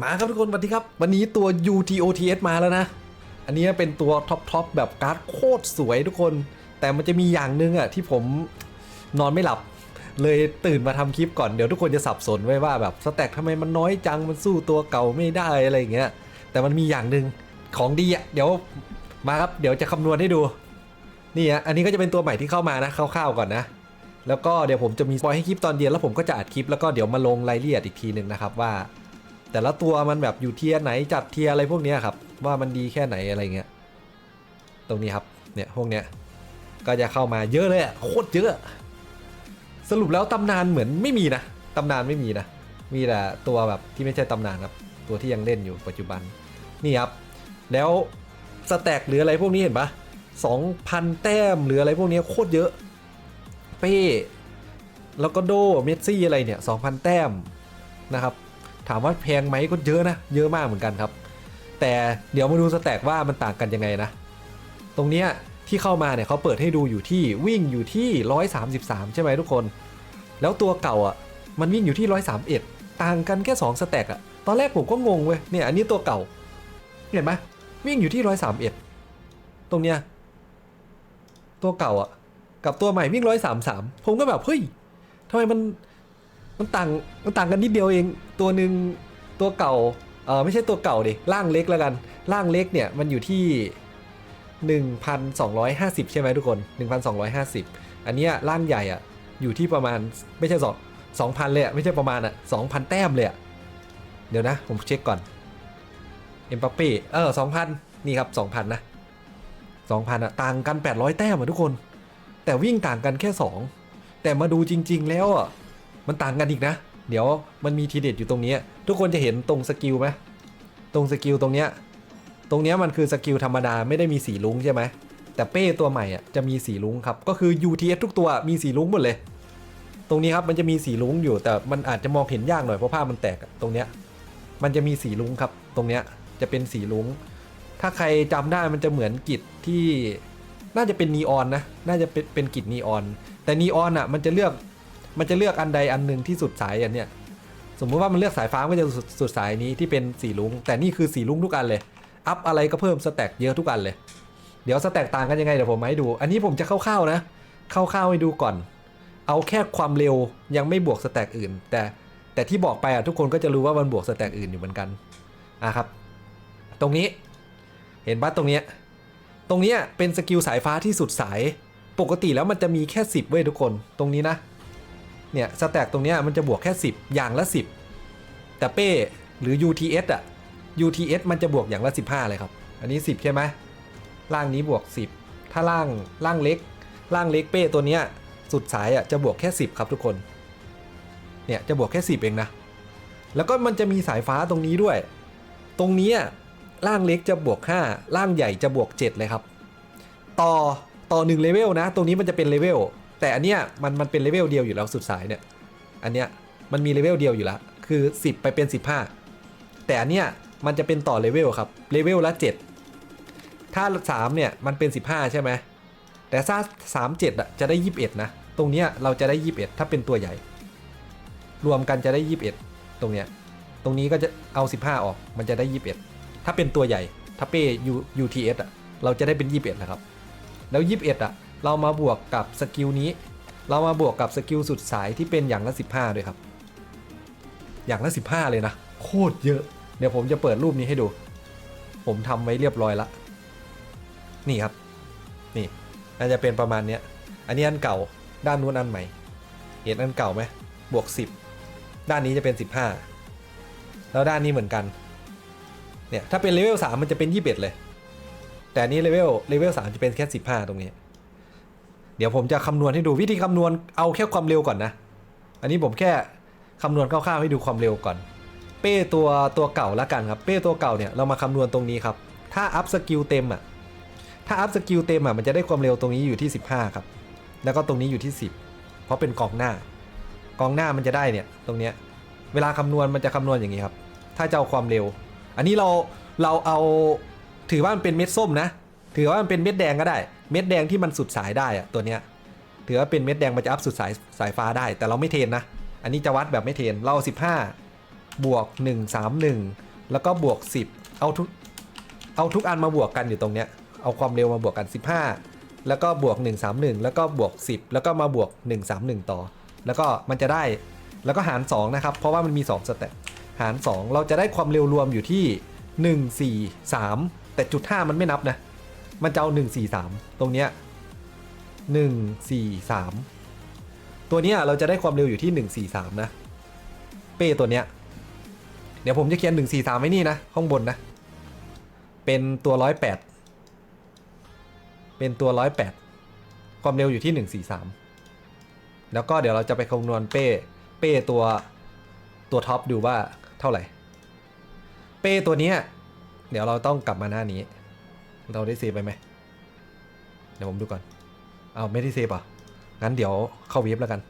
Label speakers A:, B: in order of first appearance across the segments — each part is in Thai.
A: มาครับทุกคนสวัสดีครับ วันนี้ตัว UTOTS มาแล้วนะ อันนี้เป็นตัวท็อปทอปแบบการ์ดโคตรสวยทุกคน แต่มันจะมีอย่างหนึงอะที่ผมนอนไม่หลับ เลยตื่นมาทำคลิปก่อนเดี๋ยวทุกคนจะสับสนไว้ว่าแบบสแต็กทำไมมันน้อยจังมันสู้ตัวเก่าไม่ได้อะไรอย่างเงี้ยแต่มันมีอย่างหนึ่งของดีอะเดี๋ยวมาครับเดี๋ยวจะคำนวณให้ดูนี่อะอันนี้ก็จะเป็นตัวใหม่ที่เข้ามานะคร่าวๆก่อนนะ แล้วก็เดี๋ยวผมจะมีปล่อยให้คลิปตอนเดีย็นแล้วผมก็จะอัดคลิปแล้วก็เดี๋ยวมาลงรายละเอียดอีกทีหนึ่งนะครับว่า แต่ละตัวมันแบบอยู่เทียไหนจัดเทียอะไรพวกนี้ครับ ว่ามันดีแค่ไหนอะไรเงี้ยตรงนี้ครับเนี่ยพวกเนี้ยก็จะเข้ามาเยอะเลยอะโคตรเยอะ สรุปแล้วตำนานเหมือนไม่มีนะตำนานไม่มีนะมีแต่ตัวแบบที่ไม่ใช่ตำนานครับตัวที่ยังเล่นอยู่ปัจจุบันนี่ครับแล้วสแต็กหรืออะไรพวกนี้เห็นปะสองพันแต้มหรืออะไรพวกนี้โคตรเยอะ เป้แล้วก็โดเมสซี่อะไรเนี่ย2,000 แต้มนะครับ ถามว่าแพงไหมก็เยอะนะ เยอะมากเหมือนกันครับ แต่เดี๋ยวมาดูสแต็กว่ามันต่างกันยังไงนะ ตรงเนี้ยที่เข้ามาเนี่ยเขาเปิดให้ดูอยู่ที่วิ่งอยู่ที่ 133 ใช่ไหมทุกคน แล้วตัวเก่าอะมันวิ่งอยู่ที่ 131 ต่างกันแค่ 2 สแต็กอะ ตอนแรกผมก็งงเว้ย เนี่ยอันนี้ตัวเก่า เห็นไหมวิ่งอยู่ที่ 131 ตรงเนี้ยตัวเก่าอะ กับตัวใหม่วิ่ง 133 ผมก็แบบเฮ้ยทำไมมัน มันต่างมันต่างกันนิดเดียวเองตัวหนึ่งตัวเก่าเออไม่ใช่ตัวเก่าดิร่างเล็กแล้วกันร่างเล็กเนี่ยมันอยู่ที่ 1,250 ใช่ไหมทุกคน 1,250 อันเนี้ยร่างใหญ่อะอยู่ที่ประมาณไม่ใช่สอง2,000เลยอะไม่ใช่ประมาณอะ2,000แต้มเลยอะเดี๋ยวนะ ผมเช็คก่อนเอ็มปัปเป้เออ2,000นี่ครับ2,000นนะ2,000อะต่างกัน800แต้มอะทุกคน แต่วิ่งต่างกันแค่2แต่มาดูจริง ๆ แล้วอะ มันต่างกันอีกนะ เดี๋ยวมันมีทีเด็ดอยู่ตรงนี้ ทุกคนจะเห็นตรงสกิลไหมตรงสกิลตรงเนี้ยตรงเนี้ยมันคือสกิลธรรมดาไม่ได้มีสีลุ้งใช่ไหมแต่เป้ตัวใหม่อะจะมีสีลุ้งครับ ก็คือ UTS ทุกตัวมีสีลุ้งหมดเลย ตรงนี้ครับมันจะมีสีลุ้งอยู่ แต่มันอาจจะมองเห็นยากหน่อยเพราะภามันแตกตรงเนี้ยมันจะมีสีลุ้งครับ ตรงเนี้ยจะเป็นสีลุ้ง ถ้าใครจำได้มันจะเหมือนกิจที่น่าจะเป็นนีออนนะ น่าจะเป็นเป็นกิจนีออน แต่นีออนอะมันจะเลือก มันจะเลือกอันใดอันหนึ่งที่สุดสายอันเนี้ยสมมุติว่ามันเลือกสายฟ้าก็จะสุดสุดสายนี้ที่เป็นสีลุงแต่นี่คือสีลุงทุกอันเลย อัพอะไรก็เพิ่มสแต็กเยอะทุกอันเลย เดี๋ยวสแต็กต่างกันยังไงเดี๋ยวผมให้ดู อันนี้ผมจะคร่าวๆนะคร่าวๆให้ดูก่อน เอาแค่ความเร็วยังไม่บวกสแต็กอื่น แต่แต่ที่บอกไปอะทุกคนก็จะรู้ว่ามันบวกสแต็กอื่นอยู่เหมือนกันอะครับ ตรงนี้เห็นปะตรงเนี้ยตรงเนี้ยเป็นสกิลสายฟ้าที่สุดสาย ปกติแล้วมันจะมีแค่ 10 เว้ยทุกคน ตรงนี้นะ เนี่ยสแต็กตรงนี้มันจะบวกแค่ 10 อย่างละ 10 แต่เป้หรือ UTS อะ UTS มันจะบวกอย่างละ 15 เลยครับ อันนี้ 10 ใช่ไหมล่างนี้บวก 10 ถ้าล่างล่างเล็ก ล่างเล็กเป้ตัวเนี้ยสุดสายอะจะบวกแค่ 10 ครับทุกคน เนี่ยจะบวกแค่ 10 เองนะ แล้วก็มันจะมีสายฟ้าตรงนี้ด้วย ตรงนี้ล่างเล็กจะบวก 5 ล่างใหญ่จะบวก 7 เลยครับ ต่อต่อ1เลเวลนะ ตรงนี้มันจะเป็นเลเวล แต่อันเนี้ยมันมันเป็นเลเวลเดียวอยู่แล้วสุดสายเนี่ย อันเนี้ยมันมีเลเวลเดียวอยู่แล้ว คือ 10 ไปเป็น 15 แต่อันเนี้ยมันจะเป็นต่อเลเวลครับ เลเวลละ 7 ถ้า 3 เนี่ย มันเป็น 15 ใช่ไหม แต่ถ้า3 7อะจะได้ 21 นะ ตรงเนี้ยเราจะได้ 21 ถ้าเป็นตัวใหญ่ รวมกันจะได้ 21 ตรงเนี้ย ตรงนี้ก็จะเอา 15 ออก มันจะได้ 21 ถ้าเป็นตัวใหญ่ ถ้าเป้ U- UTS อะ เราจะได้เป็น 21นะครับ แล้ว 21อะ เรามาบวกกับสกิลนี้ เรามาบวกกับสกิลสุดสายที่เป็นอย่างละ 15 ด้วยครับ อย่างละ 15 เลยนะ โคตรเยอะ เดี๋ยวผมจะเปิดรูปนี้ให้ดู ผมทำไว้เรียบร้อยละ นี่ครับ นี่น่าจะเป็นประมาณเนี้ยอันนี้อันเก่า ด้านนู้นอันใหม่ เห็นอันเก่าไหมบวก 10 ด้านนี้จะเป็น 15 แล้วด้านนี้เหมือนกัน เนี่ย ถ้าเป็นเลเวล3มันจะเป็น 21 เลย แต่นนี้เลเวลเลเวล3จะเป็นแค่ 15 ตรงนี้ เดี๋ยวผมจะคำนวณให้ดูวิธีคำนวณเอาแค่ความเร็วก่อนนะ อันนี้ผมแค่คำนวณคร่าวๆให้ดูความเร็วก่อน เป้ตัวตัวเก่าละกันครับ เป้ตัวเก่าเนี่ยเรามาคำนวณตรงนี้ครับ ถ้าอัพสกิลเต็มอะ ถ้าอัพสกิลเต็มอะมันจะได้ความเร็วตรงนี้อยู่ที่ 15 ครับ แล้วก็ตรงนี้อยู่ที่ 10 เพราะเป็นกองหน้ากองหน้ามันจะได้เนี่ยตรงเนี้ย เวลาคำนวณมันจะคำนวณอย่างนี้ครับ ถ้าจะเอาความเร็ว อันนี้เราเราเอาถือว่ามันเป็นเม็ดส้มนะ ถือว่ามันเป็นเม็ดแดงก็ได้ เม็ดแดงที่มันสุดสายได้อะตัวเนี้ยถือว่าเป็นเม็ดแดงมันจะอัพสุดสายสายฟ้าได้ แต่เราไม่เทนนะ อันนี้จะวัดแบบไม่เทนเราเอา15 บวก 131 แล้วก็บวก 10 เอาทุกเอาทุกอันมาบวกกันอยู่ตรงเนี้ยเอาความเร็วมาบวกกัน 15 แล้วก็บวก 131 แล้วก็บวก 10 แล้วก็มาบวก 131 ต่อ แล้วก็มันจะได้แล้วก็หาร 2 นะครับ เพราะว่ามันมี 2 สเต็ปหาร 2 เราจะได้ความเร็วรวมอยู่ที่ 1 4 3 แต่จุด5มันไม่นับนะ มันจะเอา1 4 3ตรงเนี้ย1 4 3ตัวเนี้ยเราจะได้ความเร็วอยู่ที่1 4 3นะ เป้ตัวเนี้ยเดี๋ยวผมจะเขียน1 4 3ไว้นี่นะข้างบนนะ เป็นตัว108เป็นตัว108ความเร็วอยู่ที่1 4 3แล้วก็เดี๋ยวเราจะไปคำนวณเป้เป้ตัวตัวท็อปดูว่าเท่าไหร่ เป้ตัวเนี้ยเดี๋ยวเราต้องกลับมาหน้านี้ เราได้เซฟไปไหมเดี๋ยวผมดูก่อน เอาไม่ได้เซฟอะงั้นเดี๋ยวเข้าเว็บแล้วกัน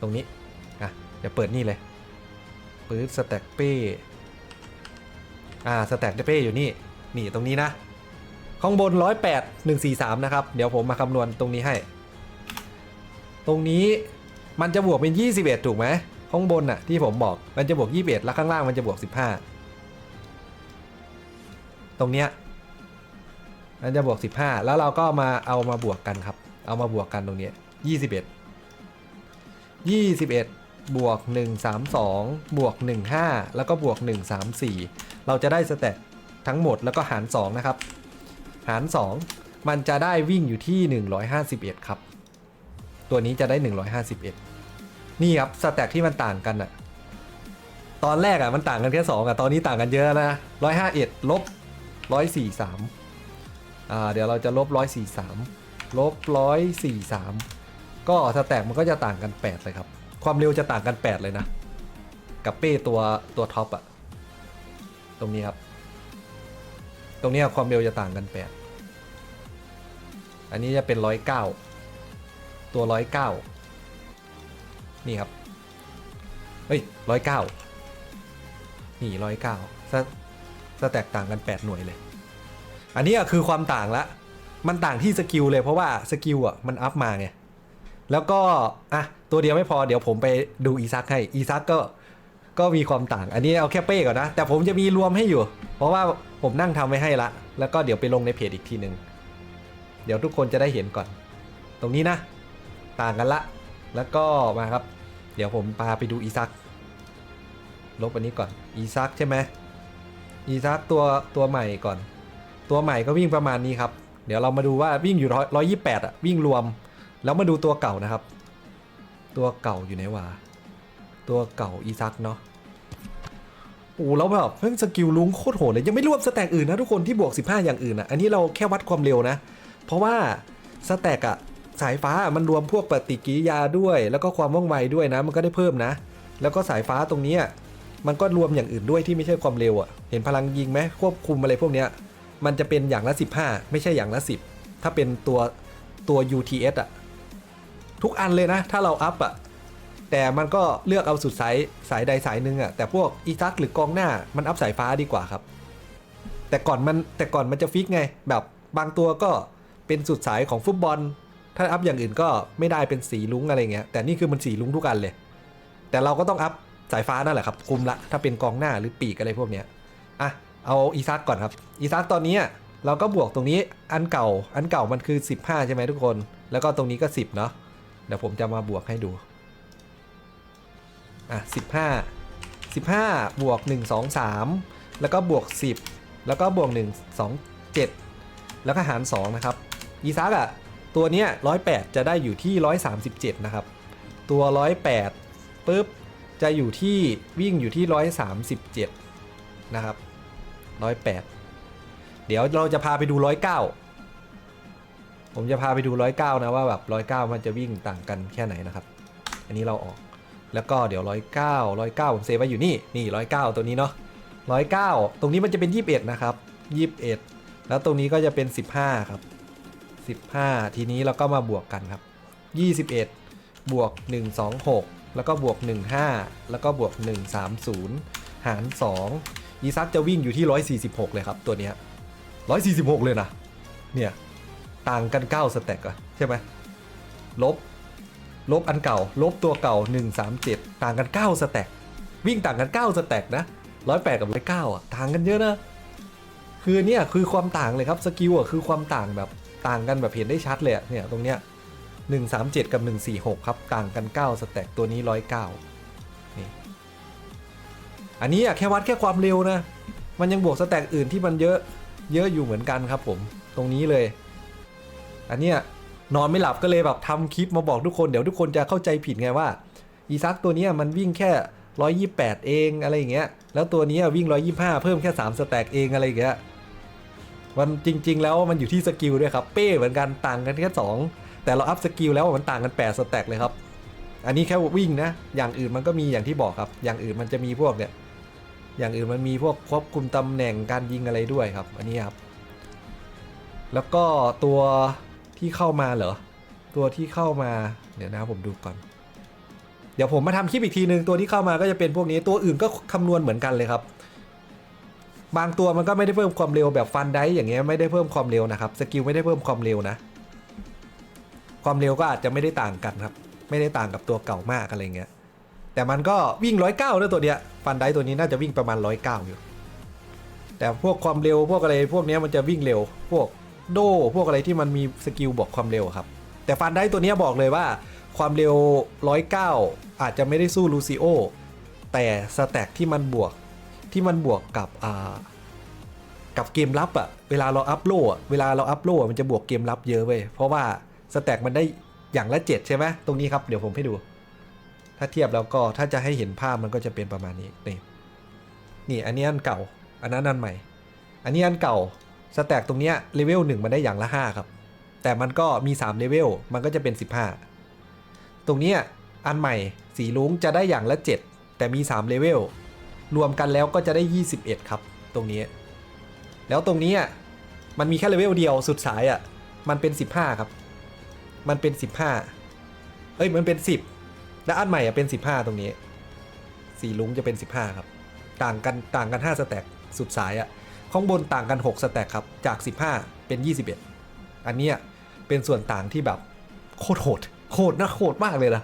A: ตรงนี้ อะ เดี๋ยวเปิดนี่เลยปื๊ดสแต็กเป้ อ่า สแต็กเป้อยู่นี่ นี่ตรงนี้นะ ข้างบน 108 143 นะครับ เดี๋ยวผมมาคำนวณตรงนี้ให้ ตรงนี้มันจะบวกเป็น 21 ถูกไหม ข้างบนน่ะที่ผมบอก มันจะบวก 21 แล้วข้างล่างมันจะบวก 15 ตรงเนี้ย มันจะบวก 15 แล้วเราก็มาเอามาบวกกันครับ เอามาบวกกันตรงนี้ย21 21 บวก 132 บวก 15 แล้วก็บวก 134 เราจะได้สแต็กทั้งหมดแล้วก็หาร 2 นะครับ หาร 2 มันจะได้วิ่งอยู่ที่ 151 ครับ ตัวนี้จะได้ 151 นี่ครับสแต็กที่มันต่างกันอะตอนแรกอะมันต่างกันแค่2อะตอนนี้ต่างกันเยอะนะ151ลบ143อ่า เดี๋ยวเราจะลบ143ลบ143 ก็สแต็กมันก็จะต่างกัน 8 เลยครับ ความเร็วจะต่างกัน 8 เลยนะ กับเป้ตัวตัวท็อปอะตรงนี้ครับ ตรงนี้ความเร็วจะต่างกัน 8 อันนี้จะเป็น 109 ตัว 109 นี่ครับ เฮ้ย 109 นี่ 109สสแต็กต่างกัน 8 หน่วยเลย อันนี้อะคือความต่างละ มันต่างที่สกิลเลยเพราะว่าสกิลอะมันอัพมาไง แล้วก็อะตัวเดียวไม่พอเดี๋ยวผมไปดูอีซักให้อีซักก็ก็มีความต่าง อันนี้เอาแค่เป้ก่อนนะ แต่ผมจะมีรวมให้อยู่ เพราะว่าผมนั่งทำไว้ให้ละ แล้วก็เดี๋ยวไปลงในเพจอีกทีหนึ่งเดี๋ยวทุกคนจะได้เห็นก่อน ตรงนี้นะ ต่างกันละ แล้วก็มาครับ เดี๋ยวผมพาไปดูอีซัก ลบอันนี้ก่อน อีซักใช่ไหมอีซักตัวตัวใหม่ก่อน ตัวใหม่ก็วิ่งประมาณนี้ครับ เดี๋ยวเรามาดูว่าวิ่งอยู่ร้อยร้อยยี่แปดอะวิ่งรวม แล้วมาดูตัวเก่านะครับ ตัวเก่าอยู่ไหนวะตัวเก่าอีซักเนาะโอ้แล้วแบบเพิ่งสกิลลุงโคตรโหดเลยยังไม่รวมสแต็กอื่นนะทุกคนที่บวก 15 อย่างอื่นอะอันนี้เราแค่วัดความเร็วนะ เพราะว่าสแต็กอะสายฟ้ามันรวมพวกปฏิกิริยาด้วย แล้วก็ความว่องไวด้วยนะ มันก็ได้เพิ่มนะ แล้วก็สายฟ้าตรงนี้มันก็รวมอย่างอื่นด้วยที่ไม่ใช่ความเร็วอะเห็นพลังยิงไหมควบคุมอะไรพวกเนี้ย มันจะเป็นอย่างละ 15 ไม่ใช่อย่างละ 10 ถ้าเป็นตัวตัว UTS อะทุกอันเลยนะ ถ้าเราอัพอะแต่มันก็เลือกเอาสุดสายสายใดสายหนึ่งอะแต่พวกอีซักหรือกองหน้ามันอัพสายฟ้าดีกว่าครับ แต่ก่อนมันแต่ก่อนมันจะฟิกไง แบบบางตัวก็เป็นสุดสายของฟุตบอล ถ้าอัพอย่างอื่นก็ไม่ได้เป็นสีลุ้งอะไรเงี้ยแต่นี่คือมันสีลุ้งทุกอันเลย แต่เราก็ต้องอัพสายฟ้านั่นแหละครับคุมละถ้าเป็นกองหน้าหรือปีกอะไรพวกเนี้ยอะเอาอีซักก่อนครับ อีซักตอนนี้เราก็บวกตรงนี้อันเก่า อันเก่ามันคือ 15 ใช่ไหมทุกคน แล้วก็ตรงนี้ก็ 10 เนาะเดี๋ยวผมจะมาบวกให้ดู อะ 15 15 บวก 1 2 3 แล้วก็บวก 10 แล้วก็บวก 1 2 7 แล้วก็หาร 2 นะครับ อีซักอะ ตัวเนี้ย108 จะได้อยู่ที่ 137 นะครับ ตัว 108ปุ๊บ จะอยู่ที่วิ่งอยู่ที่ 137 นะครับ 108 เดี๋ยวเราจะพาไปดูร้อยเก้าผมจะพาไปดูร้อยเก้านะว่าแบบร้อยเก้ามันจะวิ่งต่างกันแค่ไหนนะครับ อันนี้เราออกแล้วก็เดี๋ยวร้อยเก้าร้อยเก้าผมเซฟไว้อยู่นี่นี่ร้อยเก้าตัวนี้เนาะร้อยเก้าตรงนี้มันจะเป็นยี่สิบเอ็ดนะครับยี่สิบเอ็ดแล้วตรงนี้ก็จะเป็นสิบห้าครับสิบห้าทีนี้เราก็มาบวกกันครับยี่สิบเอ็ดบวกหนึ่งสองหกแล้วก็บวกหนึ่งห้าแล้วก็บวกหนึ่งสามศูนย์หารสองอีซัคจะวิ่งอยู่ที่ร้อยสี่สิบหกเลยครับตัวเนี้ย 146 เลยนะ เนี่ย ต่างกัน 9 สแต็กอะใช่ไหมลบ ลบอันเก่า ลบตัวเก่า 137 ต่างกัน 9 สแต็ก วิ่งต่างกัน 9 สแต็กนะร้อยแปดกับร้อยเก้าอะ ต่างกันเยอะนะ คือเนี่ยคือความต่างเลยครับ สกิลอะคือความต่างแบบต่างกันแบบเห็นได้ชัดเลยอะเนี่ยตรงเนี้ยหนึ่งสามเจ็ดกับหนึ่งสี่หกครับ ต่างกันเก้าสแต็ก ตัวนี้ร้อยเก้านี่ อันนี้อะแค่วัดแค่ความเร็วนะ มันยังบวกสแต็กอื่นที่มันเยอะ เยอะอยู่เหมือนกันครับผมตรงนี้เลย อันเนี้ยนอนไม่หลับก็เลยแบบทำคลิปมาบอกทุกคนเดี๋ยวทุกคนจะเข้าใจผิดไงว่าอีซักตัวนี้มันวิ่งแค่ 128 เองอะไรอย่างเงี้ย แล้วตัวนี้วิ่ง 125 เพิ่มแค่ 3 สแต็กเองอะไรอย่างเงี้ย มันจริง ๆ แล้วมันอยู่ที่สกิลด้วยครับ เป้เหมือนกันต่างกันแค่ 2 แต่เราอัพสกิลแล้วมันต่างกัน 8 สแต็กเลยครับ อันนี้แค่วิ่งนะ อย่างอื่นมันก็มีอย่างที่บอกครับ อย่างอื่นมันจะมีพวกเนี่ย อย่างอื่นมันมีพวกควบคุมตำแหน่งการยิงอะไรด้วยครับ อันนี้ครับ แล้วก็ตัวที่เข้ามาเหรอ ตัวที่เข้ามา เดี๋ยวนะผมดูก่อน เดี๋ยวผมมาทำคลิปอีกทีนึง ตัวที่เข้ามาก็จะเป็นพวกนี้ ตัวอื่นก็คำนวณเหมือนกันเลยครับ บางตัวมันก็ไม่ได้เพิ่มความเร็วแบบฟันได้อย่างเงี้ยไม่ได้เพิ่มความเร็วนะครับ สกิลไม่ได้เพิ่มความเร็วนะ ความเร็วก็อาจจะไม่ได้ต่างกันครับ ไม่ได้ต่างกับตัวเก่ามากอะไรเงี้ย แต่มันก็วิ่งร้อยเก้าด้วยตัวเนี้ยฟันไดตัวนี้น่าจะวิ่งประมาณร้อยเก้าอยู่ แต่พวกความเร็วพวกอะไรพวกเนี้ยมันจะวิ่งเร็ว พวกโดพวกอะไรที่มันมีสกิลบอกความเร็วครับ แต่ฟันไดตัวเนี้ยบอกเลยว่า ความเร็ว109อาจจะไม่ได้สู้ลูซิโอแต่สแต็กที่มันบวกที่มันบวกกับอ่ากับเกมรับอะเวลาเราอัพโหลอะเวลาเราอัพโหลอะมันจะบวกเกมรับเยอะเว้ยเพราะว่าสแต็กมันได้อย่างละ 7 ใช่ไหมตรงนี้ครับ เดี๋ยวผมให้ดู ถ้าเทียบแล้วก็ถ้าจะให้เห็นภาพมันก็จะเป็นประมาณนี้นี่นี่อันนี้อันเก่า อันนั้นอันใหม่ อันนี้อันเก่าสแต็กตรงเนี้ยเลเวลหนึ่งมันได้อย่างละ 5 ครับ แต่มันก็มี3เลเวลมันก็จะเป็น 15 ตรงเนี้ยอันใหม่สีลุงจะได้อย่างละ 7 แต่มี3เลเวลรวมกันแล้วก็จะได้ 21 ครับ ตรงนี้ แล้วตรงนี้มันมีแค่เลเวลเดียวสุดสายอะ่ะมันเป็น 15 ครับ มันเป็น 15เอ้ยมันเป็น 10 และอันใหม่อะเป็น 15 ตรงนี้ สีลุงจะเป็น 15 ครับ ต่างกันต่างกัน 5 สแต็กสุดสายอะ่ะข้างบนต่างกัน 6 สแต็กครับ จาก 15 เป็น 21 อันเนี้ยเป็นส่วนต่างที่แบบโคตรโหด โหดนะโหดมากเลยนะ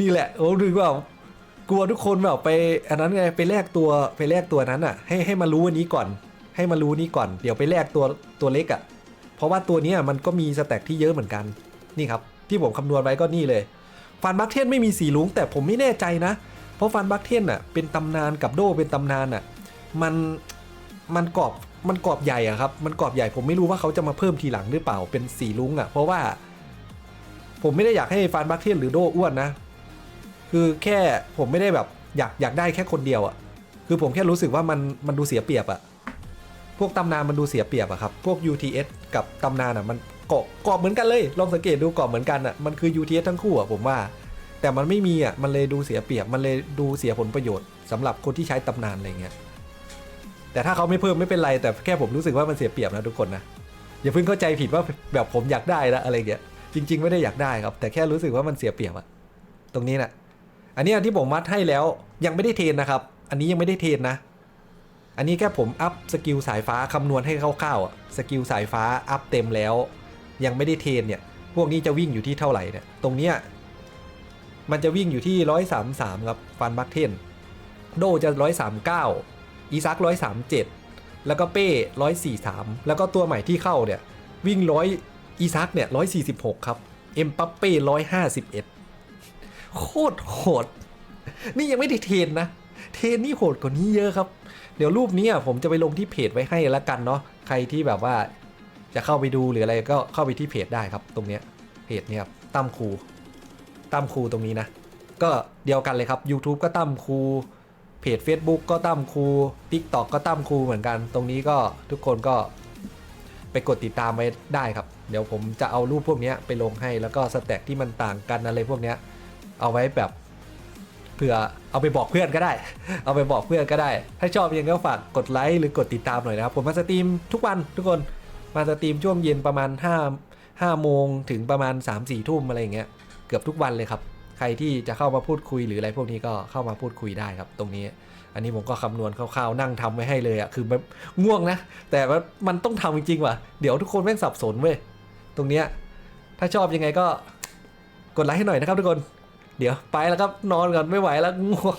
A: นี่แหละโอ้ดูว่ากลัวทุกคนแบบไป อันนั้นไงไปแลกตัวไปแลกตัวนั้นอะให้ให้มารู้อันนี้ก่อน ให้มารู้นี้ก่อน เดี๋ยวไปแลกตัวตัวเล็กอะเพราะว่าตัวนี้มันก็มีสแต็กที่เยอะเหมือนกัน นี่ครับ ที่ผมคำนวณไว้ก็นี่เลย ฟันบัคเทียนไม่มีสีลุงแต่ผมไม่แน่ใจนะ เพราะฟันบัคเทียนอะเป็นตำนานกับโดเป็นตำนานอะมันมันกรอบมันกรอบใหญ่อะครับ มันกรอบใหญ่ผมไม่รู้ว่าเขาจะมาเพิ่มทีหลังหรือเปล่าเป็นสีลุงอะเพราะว่า ผมไม่ได้อยากให้ฟานบัคเทียนหรือโดอ้วนนะ คือแค่ผมไม่ได้แบบอยากอยากได้แค่คนเดียวอะคือผมแค่รู้สึกว่ามันมันดูเสียเปรียบอะพวกตำนานมันดูเสียเปรียบอะครับ พวก UTS กับตำนานอะมัน เกาะเกาะเหมือนกันเลยลองสังเกตดูเกาะเหมือนกันอะมันคือ UTS ทั้งคู่อะผมว่า แต่มันไม่มีอะมันเลยดูเสียเปรียบมันเลยดูเสียผลประโยชน์สำหรับคนที่ใช้ตำนานอะไรเงี้ยแต่ถ้าเขาไม่เพิ่มไม่เป็นไรแต่แค่ผมรู้สึกว่ามันเสียเปรียบนะทุกคนนะอย่าเพิ่งเข้าใจผิดว่าแบบผมอยากได้นะอะไรเงี้ยจริง ๆ ไม่ได้อยากได้ครับ แต่แค่รู้สึกว่ามันเสียเปรียบอะตรงนี้นะอันนี้ที่ผมมัดให้แล้วยังไม่ได้เทนนะครับ อันนี้ยังไม่ได้เทนนะ อันนี้แค่ผมอัพสกิลสายฟ้าคำนวณให้คร่าวๆอะสกิลสายฟ้าอัพเต็มแล้ว ยังไม่ได้เทรนเนี่ยพวกนี้จะวิ่งอยู่ที่เท่าไหร่เนี่ยตรงเนี้ยมันจะวิ่งอยู่ที่ร้อยสามสามครับฟันบัคเทนโดจะร้อยสามเก้าอีซักร้อยสามเจ็ดแล้วก็เป้ร้อยสี่สามแล้วก็ตัวใหม่ที่เข้าเนี่ยวิ่งร้อยอีซักเนี่ยร้อยสี่สิบหกครับเอ็มปัปเป้ร้อยห้าสิบเอ็ดโคตรโหด นี่ยังไม่ได้เทรนนะ เทรนนี่โหดกว่านี้เยอะครับ เดี๋ยวรูปนี้ผมจะไปลงที่เพจไว้ให้แล้วกันเนาะ ใครที่แบบว่า จะเข้าไปดูหรืออะไรก็เข้าไปที่เพจได้ครับ ตรงเนี้ยเพจเนี่ยครับตั้มครูตั้มครูตรงนี้นะ ก็เดียวกันเลยครับ YouTube ก็ตั้มครูเพจ Facebook ก็ตั้มครู TikTok ก็ตั้มครูเหมือนกัน ตรงนี้ก็ทุกคนก็ไปกดติดตามไว้ได้ครับ เดี๋ยวผมจะเอารูปพวกนี้ไปลงให้แล้วก็สแต็กที่มันต่างกันอะไรพวกนี้เอาไว้แบบเผื่อเอาไปบอกเพื่อนก็ได้ เอาไปบอกเพื่อนก็ได้ ถ้าชอบยังไงก็ฝากกดไลค์หรือกดติดตามหน่อยนะครับ ผมมาสตรีมทุกวันทุกคน มาสตรีมช่วงเย็นประมาณ5 5โมงถึงประมาณ 3 4ทุ่มอะไรอย่างเงี้ยเกือบทุกวันเลยครับ ใครที่จะเข้ามาพูดคุยหรืออะไรพวกนี้ก็เข้ามาพูดคุยได้ครับ ตรงนี้ อันนี้ผมก็คำนวณคร่าวๆนั่งทำไว้ให้เลยอะคือแบบง่วงนะ แต่ว่ามันต้องทำจริงๆว่ะเดี๋ยวทุกคนแม่งสับสนเว้ยตรงเนี้ยถ้าชอบยังไงก็กดไลค์ให้หน่อยนะครับทุกคน เดี๋ยวไปแล้วครับนอนก่อนไม่ไหวแล้วง่วง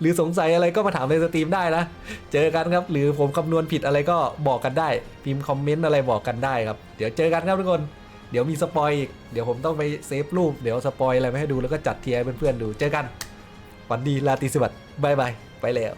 A: หรือสงสัยอะไรก็มาถามในสตรีมได้นะ เจอกันครับ หรือผมคำนวณผิดอะไรก็บอกกันได้ พิมพ์คอมเมนต์อะไรบอกกันได้ครับ เดี๋ยวเจอกันครับทุกคน เดี๋ยวมีสปอยอีก เดี๋ยวผมต้องไปเซฟรูป เดี๋ยวสปอยอะไรมาให้ดูแล้วก็จัดเทียร์เพื่อนๆดู เจอกัน วันดีลาติสวัสดิ์บายบาย ไปแล้ว